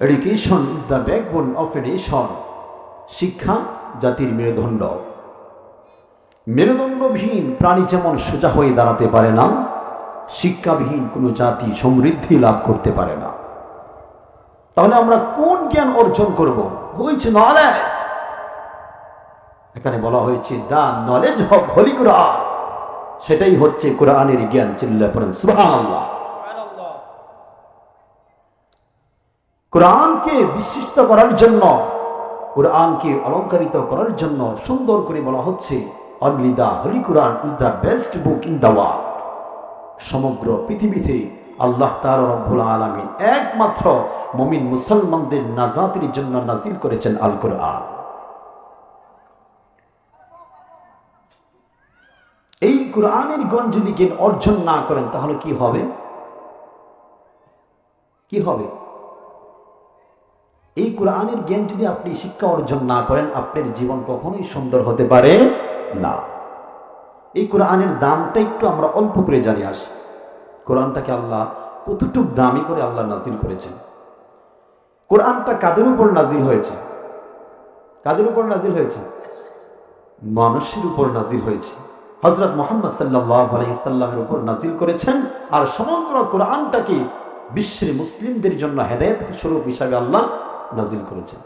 Education is the backbone of a nation শিক্ষা জাতির মেরুদণ্ড। মেরুদণ্ডবিহীন প্রাণী যেমন সোজা হয়ে দাঁড়াতে পারে না, শিক্ষাবিহীন কোনো জাতি সমৃদ্ধি লাভ করতে পারে না। তাহলে আমরা কোন জ্ঞান অর্জন করব? হয়েছে নলেজ এখানে বলা হয়েছে, দা নলেজ হলি কোরআন সেটাই হচ্ছে কোরআনের জ্ঞান চিল্লা পড়েন, সুবহানাল্লাহ। কোরআনকে বিশিষ্ট করার জন্য, কোরআনকে অলঙ্কারিত করার জন্য সুন্দর করে বলা হচ্ছে only the holy Quran is the best book in the world সমগ্র পৃথিবীতে আল্লাহ তার রব্বুল আলমিন একমাত্র মমিন মুসলমানদের নাজাতের জন্য নাজিল করেছেন আল কোরআন এই কোরআনের গণ যদি অর্জন না করেন, তাহলে কি হবে? কি হবে? এই কোরআনের জ্ঞান যদি আপনি শিক্ষা অর্জন না করেন, আপনার জীবন কখনোই সুন্দর হতে পারে না। এই কোরআনের দামটা একটু আমরা অল্প করে জানি আসি কোরআনটাকে আল্লাহ কতটুক দামি করে আল্লাহ নাজিল করেছেন। কোরআনটা কাদের উপর নাজিল হয়েছে? কাদের উপর নাজিল হয়েছে? মানুষের উপর নাজিল হয়েছে। হজরত মোহাম্মদ সাল্লাহ আলাইসাল্লামের উপর নাজিল করেছেন আর সমগ্র কোরআনটাকে বিশ্বের মুসলিমদের জন্য হেদায়ত স্বরূপ হিসাবে আল্লাহ নাজিল করেছেন।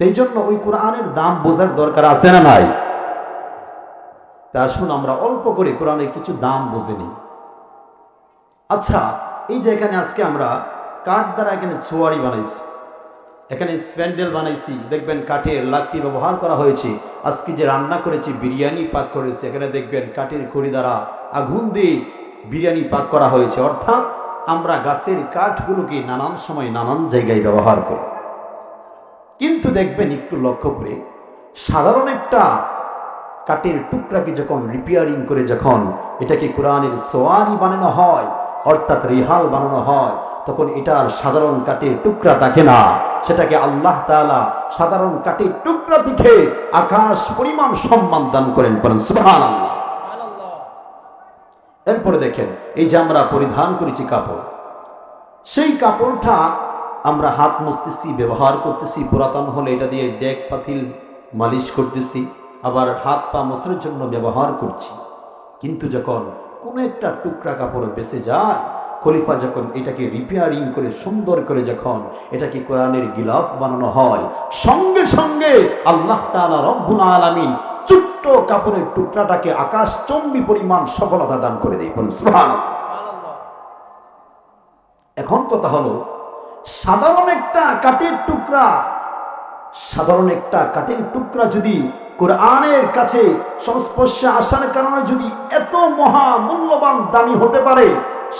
এই জন্য ওই কোরআনের দাম বোঝার দরকার আছে না নাই? তা আসুন আমরা অল্প করে কোরআনের কিছু দাম বুঝে নিই। আচ্ছা এই যে এখানে আজকে আমরা কাঠ দ্বারা এখানে ছোয়ারি বানাইছি। এখানে স্প্যান্ডেল বানাইছি। দেখবেন কাঠের লাকড়ি ব্যবহার করা হয়েছে। আজকে যে রান্না করেছি, বিরিয়ানি পাক করেছে। এখানে দেখবেন কাঠের খড়ি দ্বারা আগুন দিয়ে বিরিয়ানি পাক করা হয়েছে। অর্থাৎ আমরা গাছের কাঠগুলোকে নানান সময় নানান জায়গায় ব্যবহার করি। কিন্তু দেখবেন একটু লক্ষ্য করে, সাধারণ একটা কাঠের টুকরাকে যখন রিপেয়ারিং করে যখন এটাকে কোরআনের সোয়ারি বানানো হয়, অর্থাৎ রিহাল বানানো হয়, তখন এটার সাধারণ কাঠের টুকরা থাকে না। সেটাকে আল্লাহ তাআলা সাধারণ কাঠের টুকরা দিকে আকাশ পরিমাণ সম্মান দান করেন বলেন, সুবহানাল্লাহ। এরপরে দেখেন, এই যে আমরা পরিধান করেছি কাপড়, সেই কাপড়টা আমরা হাত মুছতেছি, ব্যবহার করতেছি, পুরাতন হলে এটা দিয়ে ডেক, পাতিল মালিশ করতেছি, আবার হাত পা মোছার জন্য ব্যবহার করছি। কিন্তু যখন কোনো একটা টুকরা কাপড় বেঁচে যায়, খলিফা যখন এটাকে রিপেয়ারিং করে, সুন্দর করে যখন এটাকে কোরআনের গিলাফ বানানো হয়, সঙ্গে সঙ্গে আল্লাহ তাআলা রব্বুল আলামিন ছোট্ট কাপড়ের টুকরাটাকে আকাশ চম্বি পরিমাণ সফলতা দান করে দেয়। এখন কথা হলো, সাধারণ একটা কাঠের টুকরা, সাধারণ একটা কাঠের টুকরা যদি কোরআনের কাছে সংস্পর্শে আসার কারণে যদি এত মহা মূল্যবান দামি হতে পারে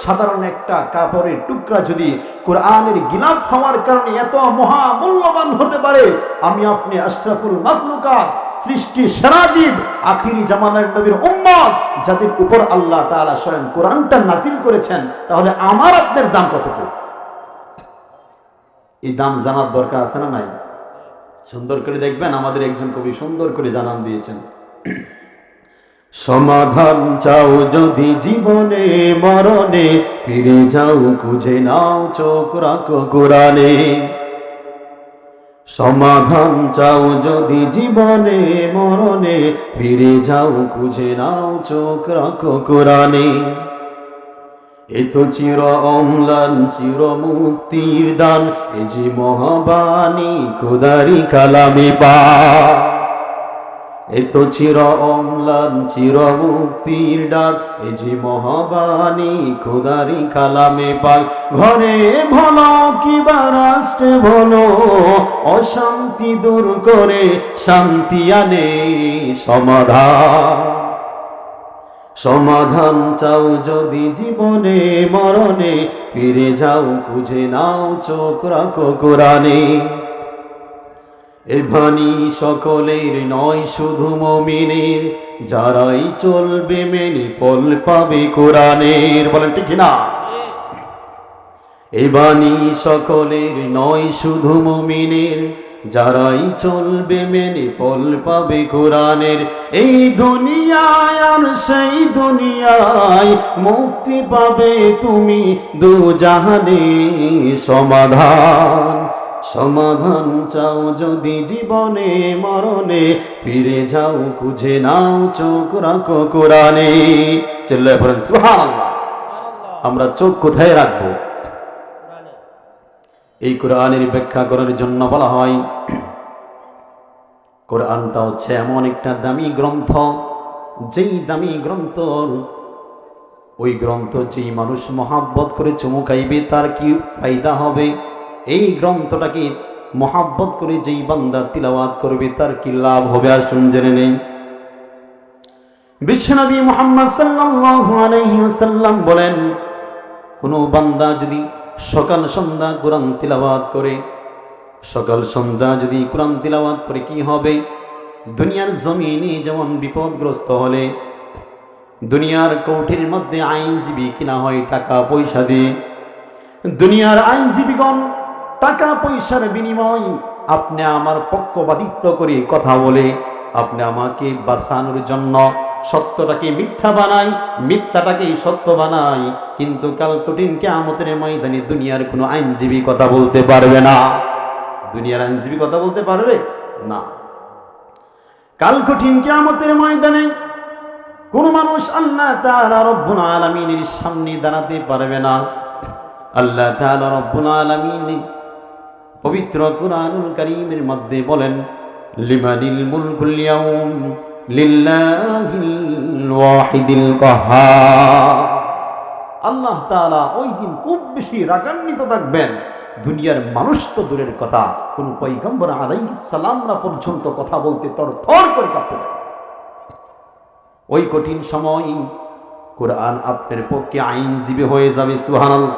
সাধারণ একটা কাপড়ের টুকরা যদি কোরআনের গিলাফ হওয়ার কারণে এত মহা মূল্যবান হতে পারে, আমি আপনি আশরাফুল মাখলুকা সৃষ্টি সেরাজীব আখিরি জামানের নবীর উম্মত, যাদের উপর আল্লাহ তাআলা স্বয়ং কোরআনটা নাজিল করেছেন, তাহলে আমার আপনার দাম কতটুকু এই দাম জানার দরকার আছে না নাই? সুন্দর করে দেখবেন, আমাদের একজন কবি সুন্দর করে জানান দিয়েছেন। সমাধান চাও যদি জীবনে, মরণে, ফিরে যাও, খুঁজে নাও, চোখ রাখো কোরআনে। সমাধান চাও যদি জীবনে, মরণে, ফিরে যাও, খুঁজে নাও, চোখ রাখো কোরআনে। এ চির অম্লান, চির মুক্তির দান, এ যে মহাবাণী, খুদারি কালামে পা এ তো চির অম্লান, চির মুক্তির ডাক, এ যে মহাবাণী খুদারি কালামে পাক। ঘরে ভালো কিবা রাষ্ট্রে ভালো অশান্তি দূর করে শান্তি আনে সমাধান। সমাধান চাও যদি জীবনে, মরণে, ফিরে যাও, খুঁজে নাও, চোখ রাখো কোরআনে। এ ভানি সকলের নয়, শুধু মমিনের। যারাই চলবে মেনে ফল পাবে কোরআনের। বলেন ঠিক না এ সকলের নয়, শুধু মমিনের। যারাই চলবে মেনে ফল পাবে কোরআনের। এই দুনিয়ায় আর সেই দুনিয়ায় মুক্তি পাবে তুমি দু জাহানে সমাধান। সমাধান চাও যদি জীবনে, মরণে, ফিরে যাও, খুঁজে নাও, চোখ রাখো কোরআনে। চিল্লায় পড়েন আমরা চোখ কোথায় রাখব? এই কোরআনের ব্যাখ্যা করার জন্য বলা হয়, কোরআনটা হচ্ছে এমন একটা দামি গ্রন্থ, যেই দামি গ্রন্থ, ওই গ্রন্থ যেই মানুষ মহাব্বত করে চমুকাইবে তার কি ফায়দা হবে? এই গ্রন্থটাকে মহাব্বত করে যেই বান্দা তিলাওয়াত করবে, তার কি লাভ হবে আসুন জেনে নেই। বিশ্বনবী মোহাম্মদ ওয়াসাল্লাম বলেন, কোনো বান্দা যদি সকাল সন্ধ্যা কোরআন তিলাওয়াত করে, সকাল সন্ধ্যা যদি কোরআন তিলাওয়াত করে কি হবে? দুনিয়ার জমিনে যেমন বিপদগ্রস্ত হলে, দুনিয়ার কৌঠির মধ্যে আইনজীবী কিনা হয় টাকা পয়সা দিয়ে, দুনিয়ার আইনজীবীগণ টাকা পয়সার বিনিময় আপনি আমার পক্ষপাতিত্ব করে কথা বলে, আপনি আমাকে বাঁচানোর জন্য সত্যটাকে মিথ্যা বানাই মিথ্যাটাকে সত্য বানাই কিন্তু কাল কঠিন কেয়ামতের ময়দানে দুনিয়ার কোনো আইনজীবী কথা বলতে পারবে না। দুনিয়ার আইনজীবী কথা বলতে পারবে? না। কাল কঠিন কেয়ামতের ময়দানে কোন মানুষ আল্লাহ রব্বুল আলামিনের সামনে দাঁড়াতে পারবে না। আল্লাহ রব্বুল আলামিন পবিত্র কুরআনুল করিমের মধ্যে বলেন, লিমানিল মুলকুল ইয়াউম লিল্লাহিল ওয়াহিদিল কাহ্হার আল্লাহ তাআলা ওই দিন খুব বেশি রাগান্বিত থাকবেন। দুনিয়ার মানুষ তো দূরের কথা, কোন পৈগম্বর আলাইহিস সালামরা পর্যন্ত কথা বলতে তর থর করে কাঁপতে দেয় ওই কঠিন সময় কোরআন আপনার পক্ষে আইনজীবী হয়ে যাবে, সুবহানাল্লাহ।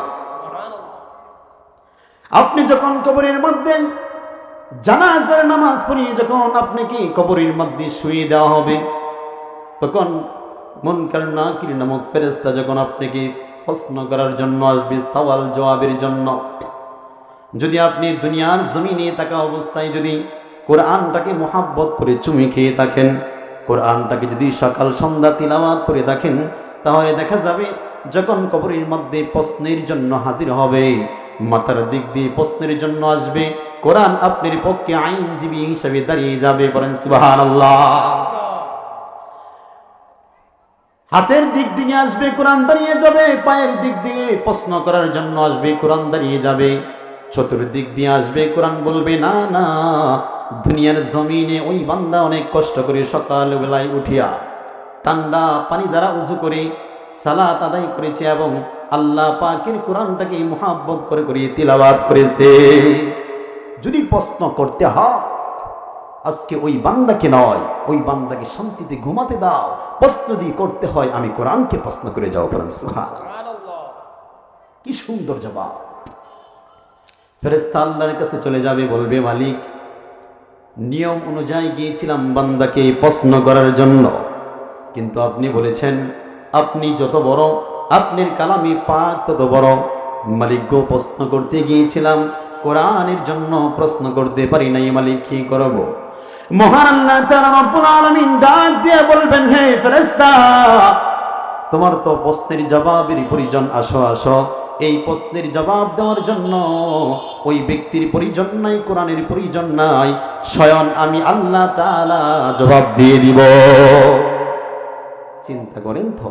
আপনি যখন কবরের মধ্যে জানাজার নামাজ পড়িয়ে যখন আপনাকে কবরের মধ্যে শুয়ে দেওয়া হবে, তখন মনকার নাকির নামক ফেরেস্তা যখন আপনাকে প্রশ্ন করার জন্য আসবে, সওয়াল জবাবের জন্য, যদি আপনি দুনিয়ার জমিনে থাকা অবস্থায় যদি কোরআনটাকে মোহাব্বত করে চুমি খেয়ে থাকেন, কোরআনটাকে যদি সকাল সন্ধ্যা তিলাওয়াত করে থাকেন, তাহলে দেখা যাবে যখন কবরের মধ্যে প্রশ্নের জন্য হাজির হবে, মাথার দিক দিয়ে প্রশ্নের জন্য আসবে, কোরআন আপনার পক্ষে আইনজীবী হিসেবে দাঁড়িয়ে যাবে বলেন সুবাহান হাতের দিক দিয়ে আসবে, কোরআন দাঁড়িয়ে যাবে, পায়ের দিক দিয়ে প্রশ্ন করার জন্য আসবে, কোরআন দাঁড়িয়ে যাবে। চতুর্দিক দিয়ে আসবে, কোরআন বলবে, না না, দুনিয়ার জমিনে ওই বান্দা অনেক কষ্ট করে সকাল বেলায় উঠিয়া ঠান্ডা পানি দ্বারা উজু করে সালাত আদায় করেছে এবং আল্লাহ পাকের কোরআনটাকে মোহাব্বত করে করে তিলাবাত করেছে। যদি প্রশ্ন করতে হয়, আজকে ওই বান্দাকে নয়, ওই বান্দাকে শান্তিতে ঘুমাতে দাও। প্রশ্ন দিয়ে করতে হয়, আমি কোরআনকে প্রশ্ন করে যাও বলেন কি সুন্দর জবাব। ফেরেস্তা আল্লাহর কাছে চলে যাবে, বলবে, মালিক, নিয়ম অনুযায়ী গিয়েছিলাম বান্দাকে প্রশ্ন করার জন্য। কিন্তু আপনি বলেছেন আপনি যত বড়, আপনার কালামি পাক তত বড়। মালিক গো, প্রশ্ন করতে গিয়েছিলাম, কোরআনের জন্য প্রশ্ন করতে পারি নাই, মালিক কি করব? মহান আল্লাহ তাআলা রব্বুল আলামিন ডাক দিয়ে বলবেন, হে ফেরেশতা, তোমার তো প্রশ্নের জবাবের পরিজন আসো আসো। এই প্রশ্নের জবাব দেওয়ার জন্য ওই ব্যক্তির পরিজন নাই, কোরআনের পরিজন নাই। স্বয়ং আমি আল্লাহ তাআলা জবাব দিয়ে দিব। চিন্তা করেন তো।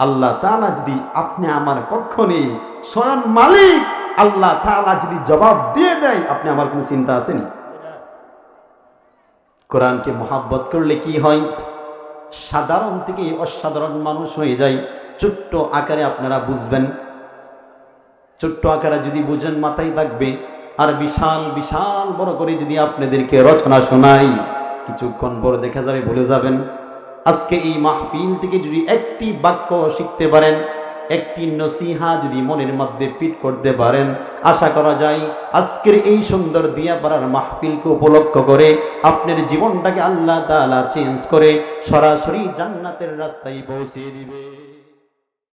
আল্লাহ তাআলা যদি আপনি আমার পক্ষ নেই স্বয়ং মালিক, আল্লাহ তাআলা যদি জবাব দিয়ে দেয়, আপনি আমার কোনো চিন্তা আসেনি কোরআনকে মোহাব্বত করলে কি হয়? সাধারণ থেকে অসাধারণ মানুষ হয়ে যায়। ছোট্ট আকারে আপনারা বুঝবেন। ছোট্ট আকারে যদি বুঝেন, মাথায় থাকবে। আর বিশাল বিশাল বড় করে যদি আপনাদেরকে রচনা শোনাই, কিছুক্ষণ পর দেখা যাবে বলে যাবেন। আজকে এই মাহফিল থেকে যদি একটি বাক্য শিখতে পারেন, একটি নসিহা যদি মনের মধ্যে ফিট করতে পারেন, আশা করা যায় আজকের এই সুন্দর দিয়া পাড়ার মাহফিলকে উপলক্ষ করে আপনার জীবনটাকে আল্লাহ তালা চেঞ্জ করে সরাসরি জান্নাতের রাস্তায় পৌঁছে দিবে।